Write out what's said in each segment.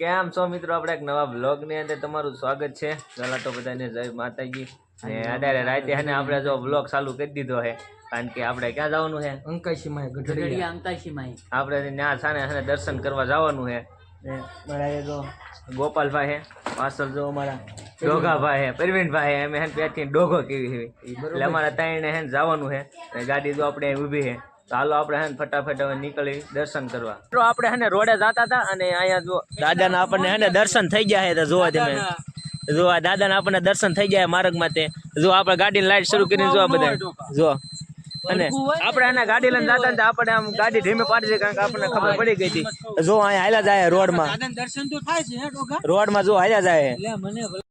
કેમ છો મિત્રો? આપણે એક નવા બ્લોગની અંદર તમારું સ્વાગત છે. પહેલા તો બધાને જય માતાજી. અને અત્યારે રાતે અને આપણે જો બ્લોગ ચાલુ કરી દીધો છે કારણ કે આપણે ક્યાં જવાનું છે અંકાશીમાં ગઢડિયા. અંકાશીમાં આપણે ત્યાં સાને અને દર્શન કરવા જવાનું છે મારા જો ગોપાલભાઈ હે પાછળ જો અમારા ડોગાભાઈ છે પ્રવીણભાઈ છે અમે હે ને પેથી ડોગો કેવી છે એટલે અમારા ત્રણ હે જવાનું છે ગાડી જો આપણે ઊભી ઊભી છે હાલો આપણે હે ફટાફટ હવે નીકળી દર્શન કરવા. મિત્રો આપણે હે રોડે જતા હતા અને અહીંયા જો દાદાના આપણને હે દર્શન થઈ ગયા હે તો જોવા તમે. જો આ દાદાના આપણને દર્શન થઈ ગયા માર્ગમાં તે. જો આપણે ગાડીની લાઈટ શરૂ કરીને જો બધા જો. અને આપણે એને ગાડી લઈને જતા હતા આપણે આમ ગાડી ધીમે પાડી છે કારણ કે આપણને ખબર પડી ગઈ હતી. જો અહીંયા હાલ્યા જાય રોડમાં. દર્શન તો થાય છે રોડમાં જો હાલ્યા જાય એટલે મને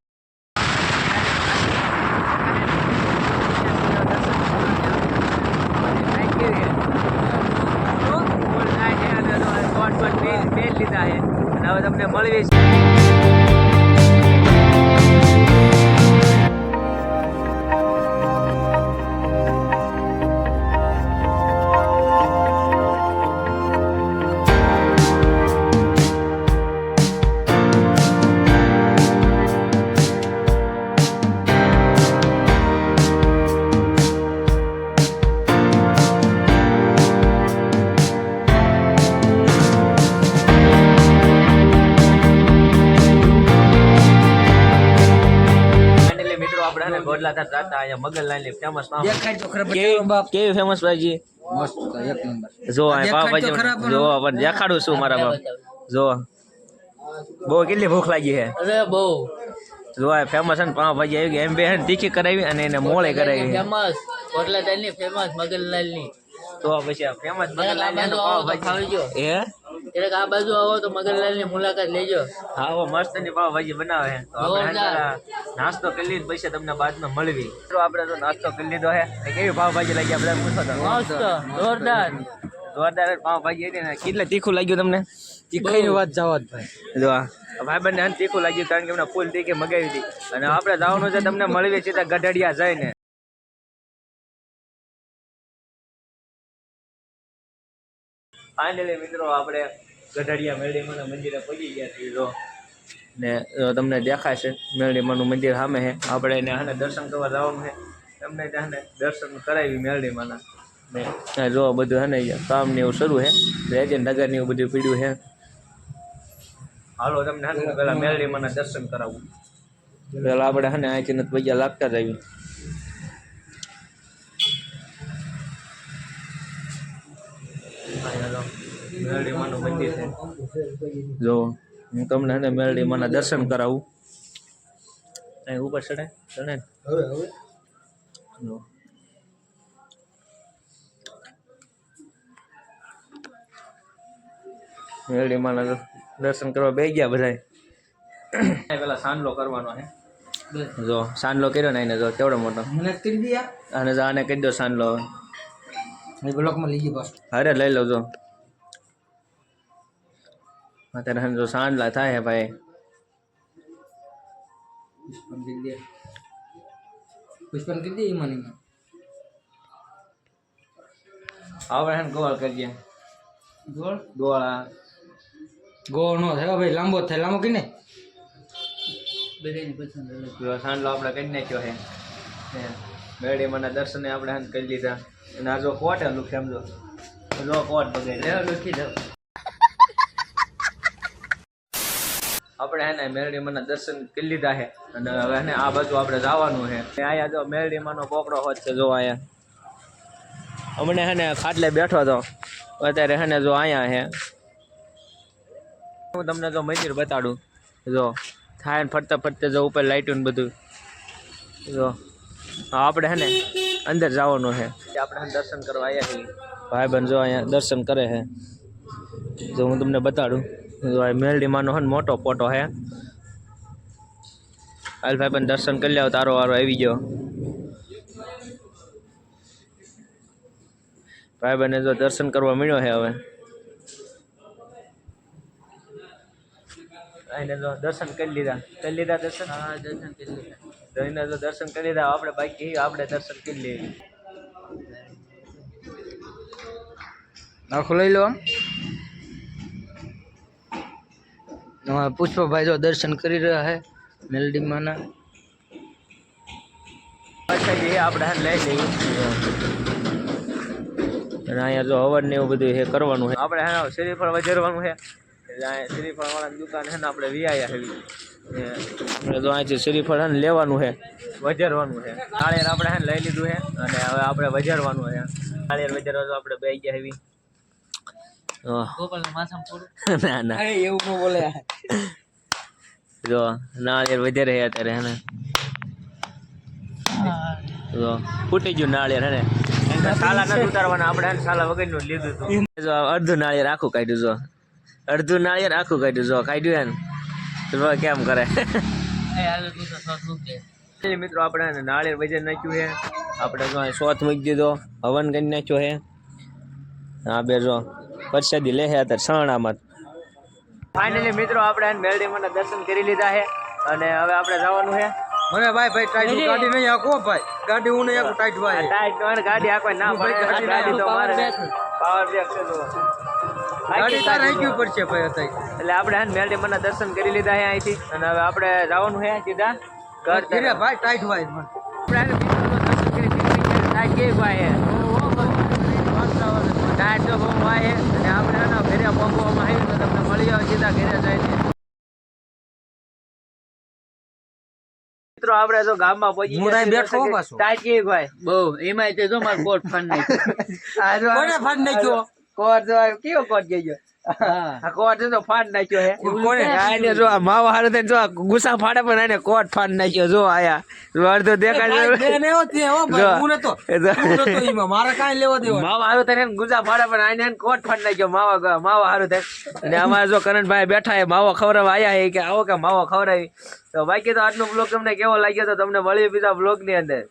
લીધા છે અને હવે તમને મળવી છે મિત્રો આપણે હે ને ગોડલા થાર જાતા અહીંયા મગનલાલની ફેમસ દેખાય તો ખરા કેવી કેવી ફેમસ ભાઈજી? મસ્ત એક નંબર. જો આ દેખાય તો જો પણ દેખાડું છું મારા બાપ જો. બહુ કેટલી ભૂખ લાગી છે. અરે બહુ. જો આ ફેમસ છે ને પાવભાજી આવી ગઈ. એમ બે તીખી કરાવી અને એને મોળે કરાવી. ફેમસ કોટલાદારની ફેમસ મગનલાલની તો પછી ફેમસ મગલ લાલની હે? ક્યારેક આ બાજુ આવો તો મગનલાલની મુલાકાત લેજો. આવો મસ્તની પાવભાજી બનાવે તો આપણે નાસ્તો કરી લીધો પૈસા તમને બાદમાં મળવી. તો આપણે તો નાસ્તો કરી લીધો હે કેવી પાવભાજી લાગી આપણે પૂછો તો. મસ્ત જોરદાર. જોરદાર પાવભાજી હતી ને. કેટલે તીખું લાગ્યું તમને? તીખાઈની વાત જવા ભાઈ. જો ભાઈ બંને હન તીખું લાગ્યું કારણ કે એમને ફૂલ તીખી મગાવી હતી. અને આપણે જવાનું છે તમને મળવી સીધા ગઢડિયા જઈને. ફાઇનલી મિત્રો આપણે ગઢડિયા મેરડીમાના મંદિરે પહોંચી ગયા છીએ જો. ને તમને દેખાય છે મેરડીમાનું મંદિર સામે છે. આપણે એને હાને દર્શન કરવા જવાનું છે. તમને ત્યાં દર્શન કરાવી મેરડીમાના. ને જો બધું હે ને કામ ને એવું શરૂ છે. રેજન નગર ને એવું બધું પીડ્યું છે. હાલો, તમને હે પેલા મેરડીમાના દર્શન કરાવું. પેલા આપણે હે ને અહીંથી નથી પૈસા લાગતા જ આવી અહીંયા મંદિર છે. જો હું તમને હે ને મેરડીમાના દર્શન કરાવું. અહીં ઉપર ચડે ચડે હવે હવે? જો. દર્શન કરવા બે ગયા બધા પેલા સાંડલો કરવાનો છે. જો સાંડલો કર્યો ને એને જો કેવડો મોટો. મને અને જો આને કહી દો સાંડલો. બ્લોકમાં લઈ ગઈ અરે લઈ લો જો અત્યારે હે જો સાંડલા થાય ભાઈ. પુષ્પન કરી દે. પુષ્પન કરી દે ઈમાનીમાં. હવે હે ગોળ કરીએ. ગોળ? ગોળા. ગોળ નો થાય ભાઈ લાંબો થાય. લાંબો કરીને બધાની પસંદ સાંડલો આપણે કરી નાખ્યો છે ને મને દર્શને આપણે હે કરી લીધા અને આ જો કોટ હે લુક સમજો જો. કોટ બગાડી લેવા લખી દો. આપણે હે ને મેરડીમાના દર્શન કરી લીધા છે અને હવે ને આ બાજુ આપણે જવાનું છે અહીંયા જો મેરડીમાનો કોકડો હોત છે જો અહીંયા. હમણે હે ને ખાટલે બેઠો હતો અત્યારે હે ને જો અહીંયા હે. હું તમને જો મંદિર બતાડું. જો થાય ને ફરતા ફરતે જો ઉપર લાઇટું ને બધું. જો આપણે હે ને અંદર જવાનું છે આપણે દર્શન કરવા આવ્યા છીએ. ભાઈ બંધ જો અહીંયા દર્શન કરે છે જો હું તમને બતાડું. જો આ મેલડીમાંનો હે ને મોટો ફોટો હે. હાલ ભાઈ પણ દર્શન કરી લ્યો, તારો વારો આવી ગયો. ભાઈ બને જો દર્શન કરવા મળ્યો છે હવે. એને જો દર્શન કરી લીધા. કરી લીધા દર્શન? હા, દર્શન કરી લીધા. તો એને જો દર્શન કરી લીધા. આપણે બાકી આપણે દર્શન કરી લઈએ. આખું લઈ લો. અમારા પુષ્પભાઈ જો દર્શન કરી રહ્યા છે મેલડી માના. અચ્છા જે આપણે લઈ જઈએ અને અહીંયા જો હવન ને એવું બધું એ કરવાનું છે આપણે હા શ્રીફળ વજરવાનું છે એટલે શ્રીફળ વાળાની દુકાન છે ને આપણે છે ને આપણે તો અહીંથી શ્રીફળ ને લેવાનું છે વજરવાનું છે નાળિયેર આપણે લઈ લીધું છે અને હવે આપણે વજરવાનું છે નાળિયેર વજરવા તો આપણે બે ગયા ના ના. એવું ન બોલે. જો નાળિયેર વધારે છે અત્યારે હે ને? જો ફૂટી ગયું નાળિયેર હે ને? સાલા નથી ઉતારવાના. આપણે હે સાલા વગરનું લીધું હતું. જો અડધું નાળિયેર આખું કાઢ્યું જો. અડધું નાળિયેર આખું કાઢ્યું જો. કાઢ્યું હે ને? કેમ કરે? મિત્રો આપણે ને નાળિયેર વજન નાખ્યું છે આપણે જો સોથ મૂકી દીધો. હવન કરી નાખ્યો છે હા બે જો. પરસાદી લે છે અત્યારે સણામાં ફાઇનલી મિત્રો આપણે હે ને દર્શન કરી લીધા છે અને હવે આપણે જવાનું છે મને ભાઈ ભાઈ ટાઈટ ગાડી નહીં આખો ભાઈ ગાડી હું નહીં આખું ટાઈટ ભાઈ ટાઈટ વાળી ગાડી આખો ના ભાઈ ગાડી તો મારે પાવર બ્રેક છે જો ગાડી તાર આવી ગયું પડશે ભાઈ અત્યારે એટલે આપણે હે ને મેલડી મના દર્શન કરી લીધા છે અહીંથી અને હવે આપણે જવાનું છે સીધા ઘર તરફ. ધીરે ભાઈ ટાઈટ ભાઈ આપણે હે ને બીજું દર્શન કરી દીધું. ટાઈટ કે ભાઈ છે ટાઈટ તો બહુ ભાઈ છે અને આપણે હે ને ઘરે પહોંચવામાં આવ્યું તો તમને મળી આવે સીધા ઘરે જઈને મિત્રો આપણે તો ગામમાં પહોંચી હું ગયા બેઠો પાછો. તાજી ભાઈ બહુ એમાંય તે જો મારો કોટ ફાન નહીં કોને ફાડ કયો કોટ કેવો કોટ ગયો? આ કોટ છે ફાડ નાખ્યો હે. કોને? આ જો આ માવા હારે થઈને જો આ ગુસ્સા ફાડે પણ એને કોટ ફાડ નાખ્યો જો આયા. દેખાય છે. હો. હું તો- હું નતો ઈમાં, મારે કાંઈ લેવા દેવા માવા હારું થઈને ગુસા ફાડે પણ આને એને કોટ ફાડ નાખ્યો માવા ગ- માવા હારું થાય અને અમારે જો કરણભાઈ બેઠા હે માવો ખવડાવવા આયા હે કે આવો કે માવો ખવડાવી. તો બાકી તો આજનો બ્લોગ તમને કેવો લાગ્યો તો તમને મળીએ બીજા બ્લોગની અંદર.